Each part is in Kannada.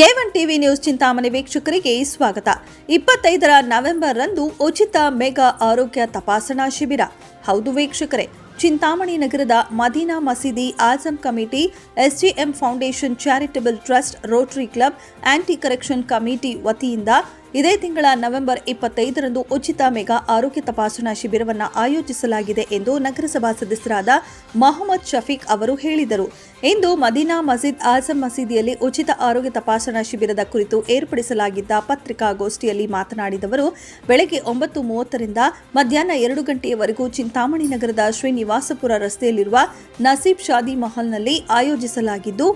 ಎವನ್ ಟಿವಿ ನ್ಯೂಸ್ ಚಿಂತಾಮಣಿ ವೀಕ್ಷಕರಿಗೆ ಸ್ವಾಗತ. ಇಪ್ಪತ್ತೈದರ ನವೆಂಬರ್ ರಂದು ಉಚಿತ ಮೆಗಾ ಆರೋಗ್ಯ ತಪಾಸಣಾ ಶಿಬಿರ. ಹೌದು ವೀಕ್ಷಕರೇ, ಚಿಂತಾಮಣಿ ನಗರದ ಮದೀನಾ ಮಸೀದಿ Azam committee, SGM foundation charitable trust Rotary club, anti correction committee ವತಿಯಿಂದ ಇದೇ ತಿಂಗಳ ನವೆಂಬರ್ ಇಪ್ಪತ್ತೈದರಂದು ಉಚಿತ ಮೆಗಾ ಆರೋಗ್ಯ ತಪಾಸಣಾ ಶಿಬಿರವನ್ನು ಆಯೋಜಿಸಲಾಗಿದೆ ಎಂದು ನಗರಸಭಾ ಸದಸ್ಯರಾದ ಮೊಹಮ್ಮದ್ ಶಫೀಕ್ ಅವರು ಹೇಳಿದರು. ಇಂದು ಮದೀನಾ ಮಸೀದ್ ಆಜಂ ಮಸೀದಿಯಲ್ಲಿ ಉಚಿತ ಆರೋಗ್ಯ ತಪಾಸಣಾ ಶಿಬಿರದ ಕುರಿತು ಏರ್ಪಡಿಸಲಾಗಿದ್ದ ಪತ್ರಿಕಾಗೋಷ್ಠಿಯಲ್ಲಿ ಮಾತನಾಡಿದವರು ಬೆಳಗ್ಗೆ ಒಂಬತ್ತು ಮೂವತ್ತರಿಂದ ಮಧ್ಯಾಹ್ನ ಎರಡು ಗಂಟೆಯವರೆಗೂ ಚಿಂತಾಮಣಿ ನಗರದ ಶ್ರೀನಿವಾಸಪುರ ರಸ್ತೆಯಲ್ಲಿರುವ ನಸೀಬ್ ಶಾದಿ ಮಹಲ್ನಲ್ಲಿ ಆಯೋಜಿಸಲಾಗಿದ್ದು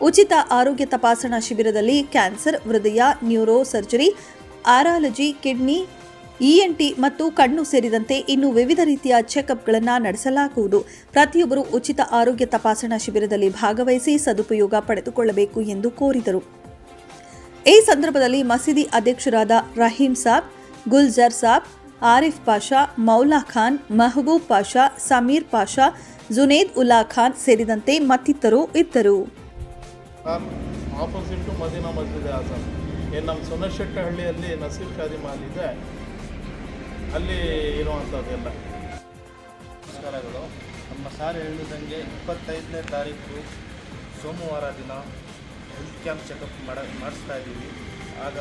ಉಚಿತ ಆರೋಗ್ಯ ತಪಾಸಣಾ ಶಿಬಿರದಲ್ಲಿ ಕ್ಯಾನ್ಸರ್, ಹೃದಯ, neuro surgery, urology, kidney ENT ಮತ್ತು ಕಣ್ಣು ಸೇರಿದಂತೆ ಇನ್ನು ವಿವಿಧ ರೀತಿಯ ಚೆಕಪ್ಗಳನ್ನು ನಡೆಸಲಾಗುವುದು. ಪ್ರತಿಯೊಬ್ಬರು ಉಚಿತ ಆರೋಗ್ಯ ತಪಾಸಣಾ ಶಿಬಿರದಲ್ಲಿ ಭಾಗವಹಿಸಿ ಸದುಪಯೋಗ ಪಡೆದುಕೊಳ್ಳಬೇಕು ಎಂದು ಕೋರಿದರು. ಈ ಸಂದರ್ಭದಲ್ಲಿ ಮಸೀದಿ ಅಧ್ಯಕ್ಷರಾದ ರಹೀಂ ಸಾಬ್, ಗುಲ್ಜರ್ ಸಾಬ್, ಆರಿಫ್ ಪಾಷಾ, ಮೌಲಾ ಖಾನ್, ಮಹಬೂಬ್ ಪಾಷಾ, ಸಮೀರ್ ಪಾಷಾ, ಜುನೇದ್ ಉಲ್ಲಾ ಖಾನ್ ಸೇರಿದಂತೆ ಮತ್ತಿತರರು ಇದ್ದರು. ಸರ್ ಆಪೋಸಿಟ್ಟು ಮದೀನಾ ಮಸ್ಜಿದ್ ಆಜಮ್ ಏನು ನಮ್ಮ ಸೊನ್ನಶೆಟ್ಟಹಳ್ಳಿಯಲ್ಲಿ ನಸೀರ್ ಖಾದಿ ಮಾಲ್ ಇದೆ ಅಲ್ಲಿ ಇರುವಂಥದ್ದೆಲ್ಲ ನಮಸ್ಕಾರಗಳು ನಮ್ಮ ಸಾರ್ ಹೇಳಿದಂಗೆ ಇಪ್ಪತ್ತೈದನೇ ತಾರೀಕು ಸೋಮವಾರ ದಿನ ಹೆಲ್ತ್ ಕ್ಯಾಂಪ್ ಚೆಕಪ್ ಮಾಡ, ಮಾಡಿಸ್ತಾ ಇದ್ದೀವಿ. ಆಗ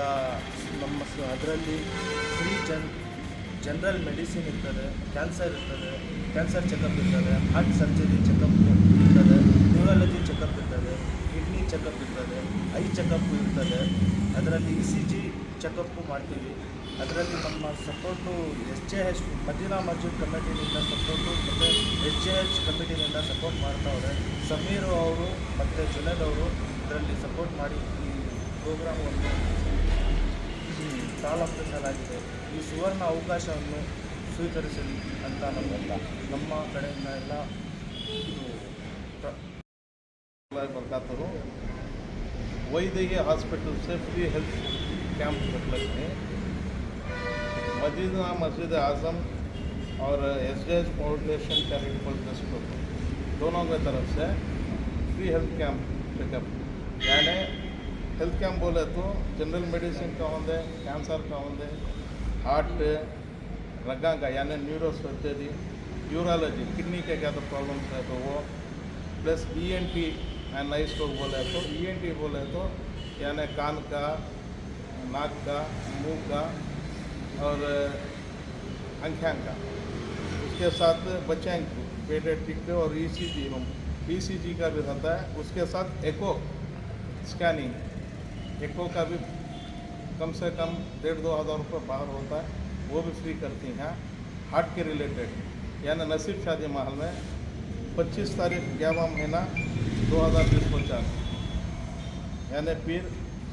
ನಮ್ಮ ಅದರಲ್ಲಿ ಫ್ರೀ ಜನ್ ಜನರಲ್ ಮೆಡಿಸಿನ್ ಇರ್ತದೆ ಕ್ಯಾನ್ಸರ್ ಇರ್ತದೆ ಕ್ಯಾನ್ಸರ್ ಚೆಕಪ್ ಇರ್ತದೆ ಹಾರ್ಟ್ ಸರ್ಜರಿ ಚೆಕಪ್ ಇರ್ತದೆ ನ್ಯೂರಾಲಜಿ ಚೆಕಪ್ ಇರ್ತದೆ. ಚೆಕಪ್ ಇರ್ತದೆ ಐ ಚೆಕಪ್ ಇರ್ತದೆ. ಅದರಲ್ಲಿ ಇ ಸಿ ಜಿ ಚೆಕಪ್ಪು ಮಾಡ್ತೀವಿ. ಅದರಲ್ಲಿ ನಮ್ಮ support S J H Madina Masjid ಕಮಿಟಿನಿಂದ support ಮತ್ತು ಎಸ್ ಜೆ ಎಚ್ ಕಮಿಟಿನಿಂದ ಸಪೋರ್ಟ್ ಮಾಡ್ತಾವ್ರೆ. ಸಮೀರು ಅವರು ಮತ್ತು ಜುನೇದ್ ಅವರು ಇದರಲ್ಲಿ ಸಪೋರ್ಟ್ ಮಾಡಿ ಈ ಪ್ರೋಗ್ರಾಮನ್ನು ಪ್ರಾರಂಭಿಸಲಾಗಿದೆ ಈ ಸುವರ್ಣ ಅವಕಾಶವನ್ನು ಸ್ವೀಕರಿಸಲಿ ಅಂತ ನಮ್ಮೆಲ್ಲ ನಮ್ಮ ಕಡೆಯಿಂದ ಎಲ್ಲ ಇದು ಪ್ರ- बरकातरू वैदेही हॉस्पिटल से फ्री हेल्थ कैंप मतलब में मदीना मस्जिद आज़म और S D H foundation charitable trust दोनों की तरफ़ से फ्री हेल्थ कैंप चेकअप यानी हेल्थ कैंप बोले तो जनरल मेडिसिन का होंगे कैंसर का होंगे हार्ट रगा का, यानी न्यूरो सर्जरी यूरोलॉजी किडनी के क्या तो प्रॉब्लम्स है तो वो plus E N T and नई स्टोक बोले तो ई एन टी बोले तो यानी कान का, नाक का, मुँह का और अंख्यांग का। उसके साथ बच्चें बच्चे पेडियाट्रिक और ई सी जी ई सी जी का भी रहता है। उसके साथ एको स्कैनिंग एको का भी कम से कम डेढ़ दो हज़ार रुपये बाहर होता है। वो भी फ्री करती हैं। हार्ट के रिलेटेड यानी नसीब शादी महल में 25 तारीख ग्यारह महीना 2020 पचास। यानी फिर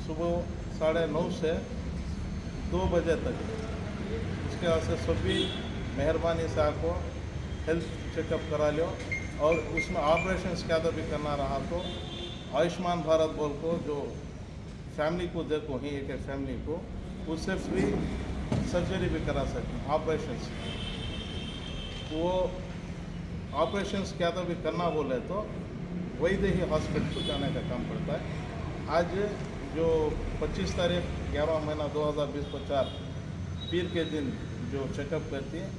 सुबह साढ़े नौ से दो बजे तक। उसके वास्ते सभी मेहरबानी से आपको हेल्थ चेकअप करा लो और उसमें ऑपरेशन क्या तो भी करना रहा तो आयुष्मान भारत बोल को जो फैमिली को देखो, ही एक फैमिली को, उससे फ्री सर्जरी भी करा सकते ऑपरेशन वो ऑपरेशन क्या तो भी करना बोले तो वैद्य ही हॉस्पिटल को जाने का काम पड़ता है। आज जो 25 तारीख, ग्यारह महीना 2020 पचास पीर के दिन जो चेकअप करती है,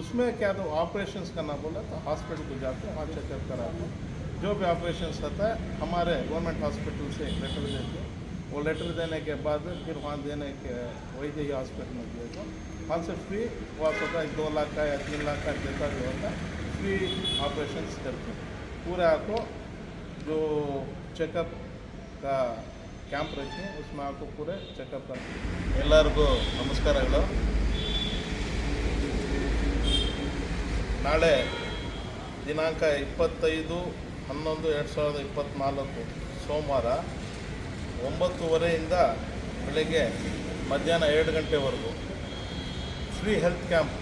उसमें क्या तो ऑपरेशन करना बोला तो हॉस्पिटल को जाते हैं वहाँ चेकअप कराते हैं। जो भी ऑपरेशन होता है, हमारे गवर्नमेंट हॉस्पिटल से एक लेटर देते हैं। वो लेटर देने के बाद फिर वहाँ देने के वैद्य ही हॉस्पिटल में दिए तो वहाँ से फ्री वहाँ होता है, दो लाख का या तीन लाख का जैसा भी होता है फ्री ऑपरेशन करते हैं। पूरा आपको जो ಚೆಕಪ್ ಕಾ ಕ್ಯಾಂಪ್ ರಚನೆ ಉಸ್ಮಾ ಹಾಕು ಪೂರೆ ಚೆಕಪ್ ಅಂತ ಎಲ್ಲರಿಗೂ ನಮಸ್ಕಾರಗಳು. ನಾಳೆ ದಿನಾಂಕ ಇಪ್ಪತ್ತೈದು ಹನ್ನೊಂದು ಎರಡು ಸಾವಿರದ ಇಪ್ಪತ್ತ್ನಾಲ್ಕು ಸೋಮವಾರ ಒಂಬತ್ತುವರೆಯಿಂದ ಬೆಳಗ್ಗೆ ಮಧ್ಯಾಹ್ನ ಎರಡು ಗಂಟೆವರೆಗೂ free health camp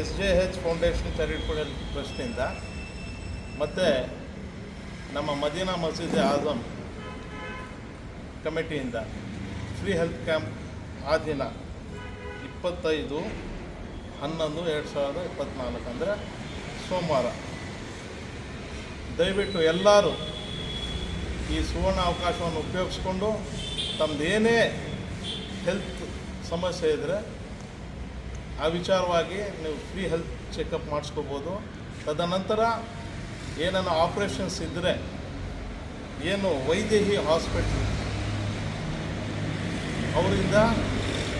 S J H foundation charitable ಟ್ರಸ್ಟ್ನಿಂದ ಮತ್ತು ನಮ್ಮ ಮದೀನಾ ಮಸೀದಿ ಆಜಮ್ ಕಮಿಟಿಯಿಂದ ಫ್ರೀ ಹೆಲ್ತ್ ಕ್ಯಾಂಪ್ ಆ ದಿನ ಇಪ್ಪತ್ತೈದು, ಹನ್ನೊಂದು, ಎರಡು ಸಾವಿರದ ಇಪ್ಪತ್ತ್ನಾಲ್ಕು ಅಂದರೆ ಸೋಮವಾರ. ದಯವಿಟ್ಟು ಎಲ್ಲರೂ ಈ ಸುವರ್ಣ ಅವಕಾಶವನ್ನು ಉಪಯೋಗಿಸ್ಕೊಂಡು ತಮ್ಮದೇನೇ ಹೆಲ್ತ್ ಸಮಸ್ಯೆ ಇದ್ದರೆ ಆ ವಿಚಾರವಾಗಿ ನೀವು ಫ್ರೀ ಹೆಲ್ತ್ ಚೆಕಪ್ ಮಾಡಿಸ್ಕೋಬೋದು. ತದನಂತರ ಏನನ್ನ ಆಪ್ರೇಷನ್ಸ್ ಇದ್ದರೆ ಏನು ವೈದೇಹಿ ಹಾಸ್ಪಿಟ್ಲ್ ಅವರಿಂದ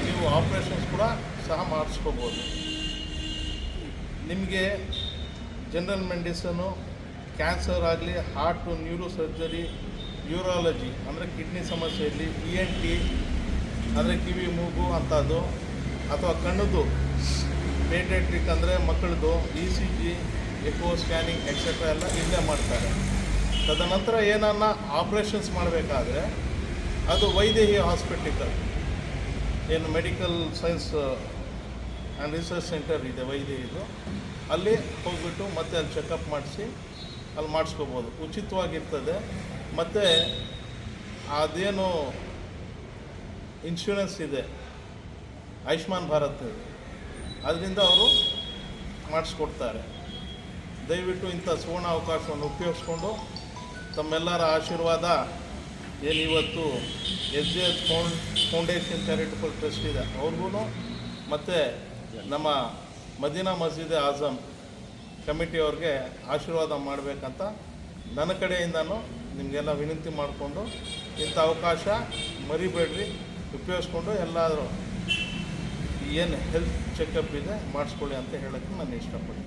ನೀವು ಆಪ್ರೇಷನ್ಸ್ ಕೂಡ ಸಹ ಮಾಡಿಸ್ಕೋಬೋದು. ನಿಮಗೆ ಜನರಲ್ ಮೆಡಿಸನು ಕ್ಯಾನ್ಸರ್ ಆಗಲಿ ಹಾರ್ಟು ನ್ಯೂರೋ ಸರ್ಜರಿ ಯೂರಾಲಜಿ ಅಂದರೆ ಕಿಡ್ನಿ ಸಮಸ್ಯೆ ಇರಲಿ ಇ ಎನ್ ಟಿ ಅಂದರೆ ಕಿವಿ, ಮೂಗು ಅಂಥದ್ದು, ಅಥವಾ ಕಣ್ಣದು ಪೇಟೆಟ್ರಿಕ್ ಅಂದರೆ ಮಕ್ಕಳದು E C G echo scanning etcetera ಎಲ್ಲ ಇಲ್ಲೇ ಮಾಡ್ತಾರೆ. ತದನಂತರ ಏನನ್ನ ಆಪ್ರೇಷನ್ಸ್ ಮಾಡಬೇಕಾದ್ರೆ ಅದು ವೈದೇಹಿ ಹಾಸ್ಪಿಟಲ್. ಏನು medical science and research centre ಇದೆ ವೈದೇಹಿದು. ಅಲ್ಲಿ ಹೋಗ್ಬಿಟ್ಟು ಮತ್ತೆ ಅಲ್ಲಿ ಚೆಕಪ್ ಮಾಡಿಸಿ ಅಲ್ಲಿ ಮಾಡಿಸ್ಕೋಬೋದು. ಉಚಿತವಾಗಿರ್ತದೆ. ಮತ್ತು ಅದೇನು ಇನ್ಶೂರೆನ್ಸ್ ಇದೆ. ಆಯುಷ್ಮಾನ್ ಭಾರತ್. ಅದರಿಂದ ಅವರು ಮಾಡಿಸ್ಕೊಡ್ತಾರೆ. ದಯವಿಟ್ಟು ಇಂಥ ಸುವರ್ಣ ಅವಕಾಶವನ್ನು ಉಪಯೋಗಿಸ್ಕೊಂಡು ತಮ್ಮೆಲ್ಲರ ಆಶೀರ್ವಾದ. ಏನು ಇವತ್ತು S J S found, foundation charitable trust ಇದೆ ಅವ್ರಿಗೂ ಮತ್ತು ನಮ್ಮ ಮದೀನಾ ಮಸೀದಿ ಆಜಮ್ ಕಮಿಟಿಯವ್ರಿಗೆ ಆಶೀರ್ವಾದ ಮಾಡಬೇಕಂತ ನನ್ನ ಕಡೆಯಿಂದನೂ ನಿಮಗೆಲ್ಲ ವಿನಂತಿ ಮಾಡಿಕೊಂಡು ಇಂಥ ಅವಕಾಶ ಮರಿಬೇಡ್ರಿ, ಉಪಯೋಗಿಸ್ಕೊಂಡು ಎಲ್ಲಾದರೂ ಏನು ಹೆಲ್ತ್ ಚೆಕಪ್ ಇದೆ ಮಾಡಿಸ್ಕೊಳ್ಳಿ ಅಂತ ಹೇಳೋಕ್ಕೆ ನಾನು ಇಷ್ಟಪಡ್ತೀನಿ.